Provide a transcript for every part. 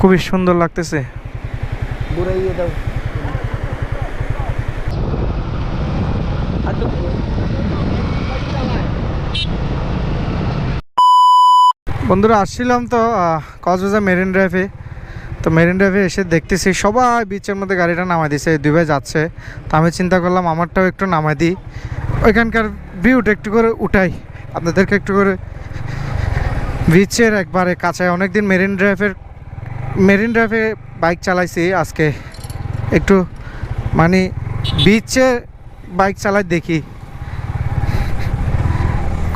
খুবই সুন্দর লাগতেছে। বন্ধুরা আসছিলাম তো কক্সবাজার মেরিন ড্রাইভে। তো মেরিন ড্রাইভে এসে দেখতেছি সবাই বিচের মধ্যে গাড়িটা নামাই দিছে দুই ভাই যাচ্ছে। তো আমি চিন্তা করলাম আমারটাও একটু নামাই দিই। ওইখানকার ভিউটা একটু করে উঠাই। আপনাদেরকে একটু করে বিচের একবারে কাছে অনেকদিন মেরিন ড্রাইভের মেরিন ড্রাইভে বাইক চালাইছি, আজকে একটু মানে বিচে বাইক চালাই দেখি।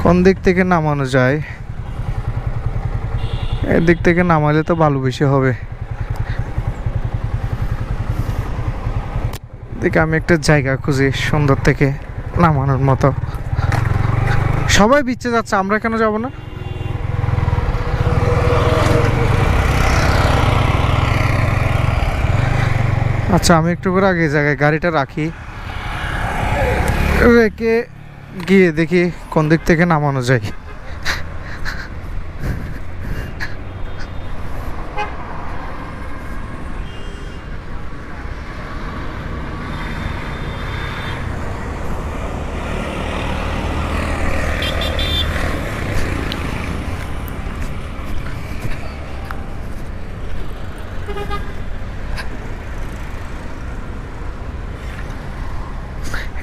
কোন দিক থেকে নামানো যায়? এদিক থেকে নামালে তো ভালো বেশি হবে। দেখে আমি একটা জায়গা খুঁজি সুন্দর থেকে নামানোর মতো। সবাই বিচে যাচ্ছে, আমরা কেন যাব না? আচ্ছা আমি একটু করে আগে জায়গায় গাড়িটা রাখি। রেখে গিয়ে দেখি কোন দিক থেকে নামানো যায়।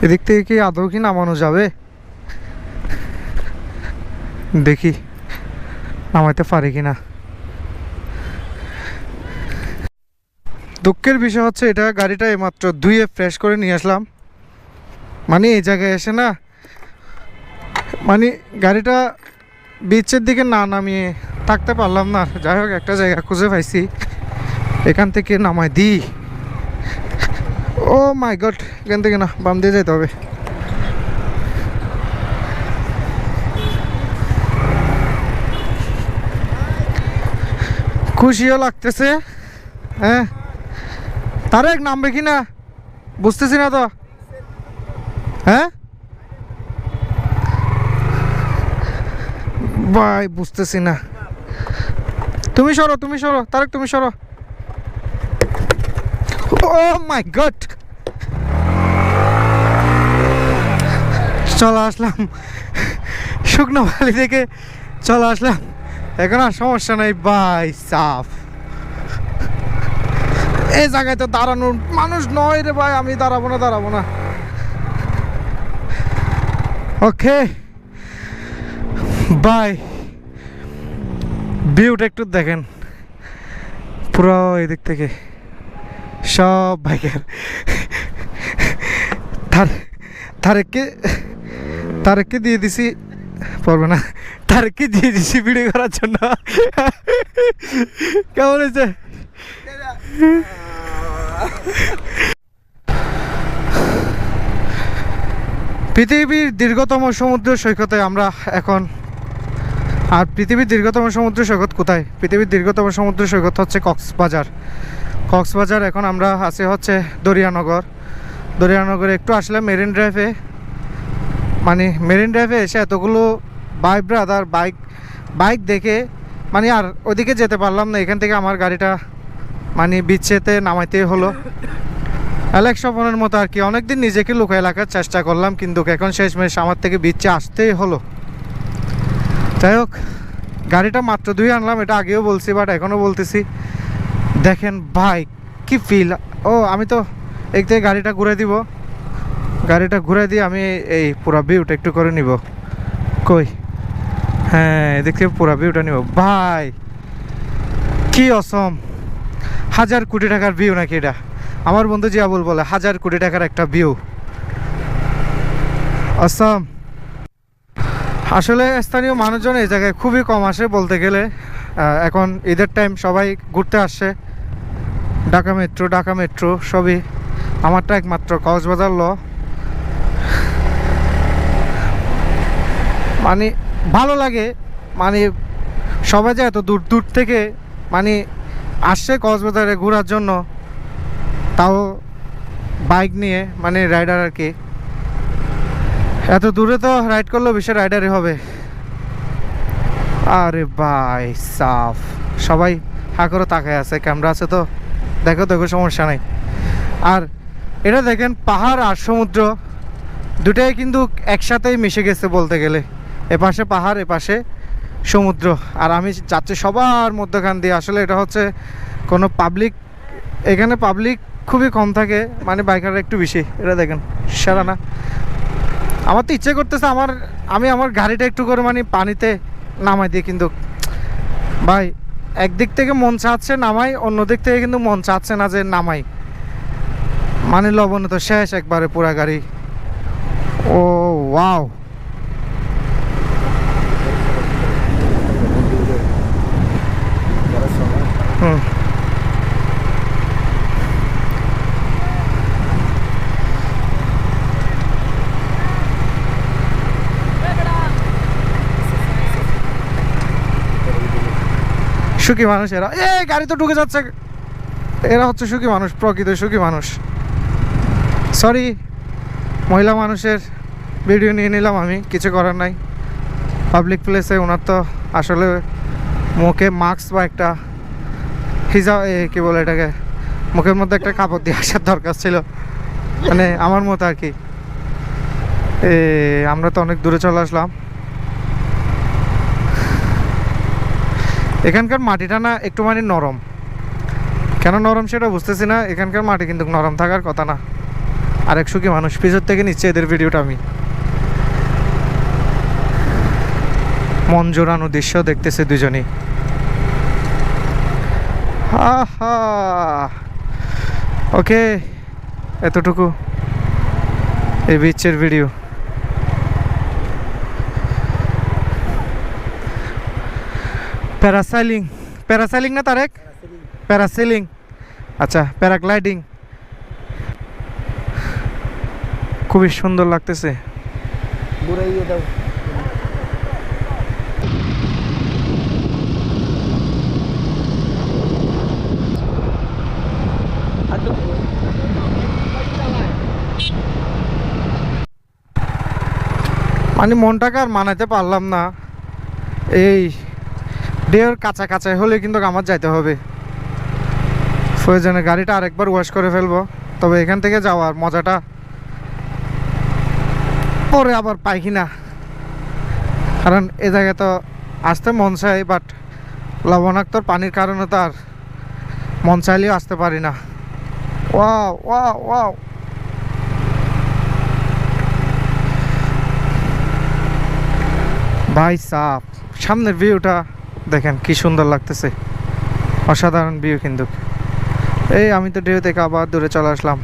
এদিক থেকে কি আদৌ কি নামানো যাবে? দেখি, নামাইতে পারি কিনা। দুঃখের বিষয় হচ্ছে, এটা গাড়িটা এইমাত্র ধুয়ে ফ্রেশ করে নিয়ে আসলাম। মানে এই জায়গায় এসে না মানে গাড়িটা বিচের দিকে না নামিয়ে থাকতে পারলাম না। যাই হোক, একটা জায়গা খুঁজে পাইছি। এখান থেকে নামাই দিই। ও মাই গড, এখান থেকে না, বাম দিয়ে যেতে হবে। খুশিও লাগতেছে হ্যাঁ? তারেক, নামবে কি না? বুঝতেছি না তো। হ্যাঁ? ভাই, বুঝতেছি না। তুমি সরো তুমি সরো, তারেক, তুমি সরো। মাই গড চলে আসলাম। শুকনো বালি থেকে চলে আসলাম। এখন আর সমস্যা নাই, বাই সাফ। এই জায়গায় তো দাঁড়ানোর মানুষ নয় রে ভাই, আমি দাঁড়াবো না দাঁড়াবো না। ওকে। বাই। ভিউটা একটু দেখেন। পুরো এদিক থেকে। সব বাইকের তার তারেককে তারেককে দিয়ে দিছি, পড়বে না। তারেককে দিয়ে দিছি ভিডিও করার জন্য। কেমন হয়েছে? পৃথিবীর দীর্ঘতম সমুদ্র সৈকতে আমরা এখন আর পৃথিবীর দীর্ঘতম সমুদ্র সৈকত কোথায়? পৃথিবীর দীর্ঘতম সমুদ্র সৈকত হচ্ছে কক্সবাজার। কক্সবাজার, এখন আমরা আছি হচ্ছে দরিয়ানগর। দরিয়ানগরে একটু আসলে মেরিন ড্রাইভে মানে মেরিন ড্রাইভে এসে এতগুলো ভাই ব্রাদার বাইক বাইক দেখে মানে আর ওদিকে যেতে পারলাম না, এখান থেকে আমার গাড়িটা মানে বিচ্ছেতে নামাইতে হলো। অ্যালেক্স স্বপনের মতো আর কি, অনেকদিন নিজেকে লুকায় রাখার চেষ্টা করলাম, কিন্তু এখন শেষমেশ আমার থেকে বিচ্ছে আসতেই হলো। যাই হোক, গাড়িটা মাত্র দুই আনলাম, এটা আগেও বলছি বাট এখনও বলতেছি। দেখেন ভাই, কি ফিল ও, আমি তো এক থেকে গাড়িটা ঘুরে দিব। গাড়িটা ঘুরে দিয়ে আমি এই পুরা ভিউটা একটু করে নিব। কই? হ্যাঁ এদিক থেকে পুরা ভিউটা নিব। ভাই, কি অসম হাজার কোটি টাকার ভিউ নাকি এটা? আমার বন্ধু জিয়াবুল বলে, হাজার কোটি টাকার একটা ভিউ অসম আসলে স্থানীয় মানুষজন এই জায়গায় খুবই কম আসে বলতে গেলে। এখন ঈদের টাইম সবাই ঘুরতে আসে। ঢাকা মেট্রো ঢাকা মেট্রো, সবই আমারটা একমাত্র, কক্সবাজার ল। মানে ভালো লাগে মানে সবাই যে এত দূর দূর থেকে মানে আসছে কক্সবাজারে ঘোরার জন্য, তাও বাইক নিয়ে মানে রাইডার আর কি। এত দূরে তো রাইড করলেও বেশি রাইডারই হবে। আরে ভাই, সাফ। সবাই হা করে তাকায় আছে, ক্যামেরা আছে তো। দেখো দেখো, সমস্যা নাই। আর এটা দেখেন, পাহাড় আর সমুদ্র, দুটাই কিন্তু একসাথেই মিশে গেছে বলতে গেলে। এপাশে পাহাড়, এপাশে সমুদ্র। আর আমি যাচ্ছি সবার মধ্যখান দিয়ে। আসলে এটা হচ্ছে কোনো পাবলিক এখানে পাবলিক খুবই কম থাকে মানে বাইকাররা একটু বেশি। এটা দেখেন, সেরা না? আমার তো ইচ্ছে করতেছে আমার, আমি আমার গাড়িটা একটু করে মানে পানিতে নামাই দিই, কিন্তু ভাই একদিক থেকে মন চাচ্ছে নামাই অন্য দিক থেকে কিন্তু মন চাচ্ছে না যে নামাই। মানে লবণ তো শেষ একবারে পুরা গাড়ি। ও, ওয়াও। হুম। সুখী মানুষ এরা। এ গাড়ি তো ঢুকে যাচ্ছে। এরা হচ্ছে সুখী মানুষ, প্রকৃত সুখী মানুষ। সরি মহিলা মানুষের ভিডিও নিয়ে নিলাম আমি, কিছু করার নাই। পাবলিক প্লেসে ওনার তো আসলে মুখে মাস্ক বা একটা হিজা কি বলে এটাকে, মুখের মধ্যে একটা কাপড় দিয়ে আসার দরকার ছিল। মানে আমার মতো আর কি। এ, আমরা তো অনেক দূরে চলে আসলাম। এখানকার মাটিটা না একটু মানে নরম। কেন নরম সেটা বুঝতেছি না, এখানকার মাটি কিন্তু নরম থাকার কথা না। আরেক সুখী মানুষ পিছর থেকে নিচ্ছে এদের ভিডিওটা আমি। মন জোড়ানো দৃশ্য দেখতেছে দুজনেই। আহা! ওকে, এতটুকু। এই বিচের ভিডিও। প্যারাসাইলিং প্যারাসাইলিং না তারেক? প্যারাসেলিং আচ্ছা প্যারাগ্লাইডিং খুবই সুন্দর লাগতেছে। মানে মনটাকে আর মানাতে পারলাম না। এই ডের কাছা কাছাই হলে কিন্তু আমার যাইতে হবে। প্রয়োজনে গাড়িটা আরেকবার ওয়াশ করে ফেলব। তবে এখান থেকে যাওয়ার মজাটা পরে আবার পাই কিনা। কারণ এ জায়গায় তো আসতে মন চাই বাট লবণাক্তর পানির কারণে তো আর মন চাইলেও আসতে পারি না। ওয়াও ভাই সাপ সামনের ভিউটা দেখেন কি সুন্দর লাগতেছে। অসাধারণ ভিউ কিন্তু। এই আমি তো ঢেউ থেকে আবার দূরে চলে আসলাম।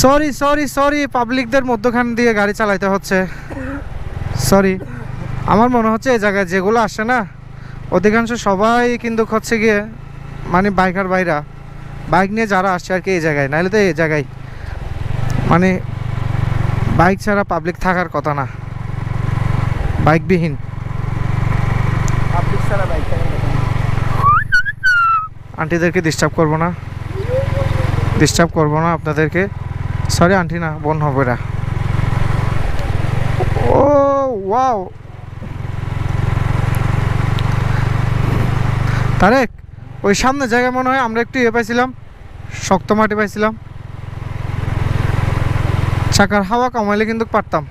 সরি সরি সরি পাবলিকদের মধ্যখান দিয়ে গাড়ি চালাইতে হচ্ছে। সরি আমার মনে হচ্ছে এই জায়গায় যেগুলো আসে না অধিকাংশ সবাই কিন্তু হচ্ছে গিয়ে মানে বাইকার বাইরা বাইক নিয়ে যারা আসছে আর কি এই জায়গায় নাহলে তো এই জায়গায় মানে বাইক ছাড়া পাবলিক থাকার কথা না। বাইকবিহীন। আন্টিদেরকে ডিস্টার্ব করব না। ডিস্টার্ব করব না আপনাদেরকে। সরি আন্টি না বোন হবে না ও ওয়াও তারেক ওই সামনে জায়গায় মনে হয় আমরা একটু ইয়ে পাইছিলাম, শক্ত মাটি পাইছিলাম। চাকার হাওয়া কমাইলে কিন্তু পারতাম।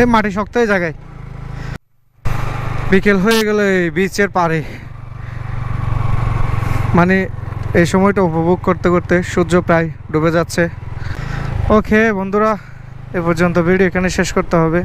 এই মাটি শক্ত এই জায়গায়। বিকেল হয়ে গেল এই বিচের পারে মানে এই সময়টা উপভোগ করতে করতে সূর্য প্রায় ডুবে যাচ্ছে। ওকে বন্ধুরা, এ পর্যন্ত ভিডিও এখানে শেষ করতে হবে।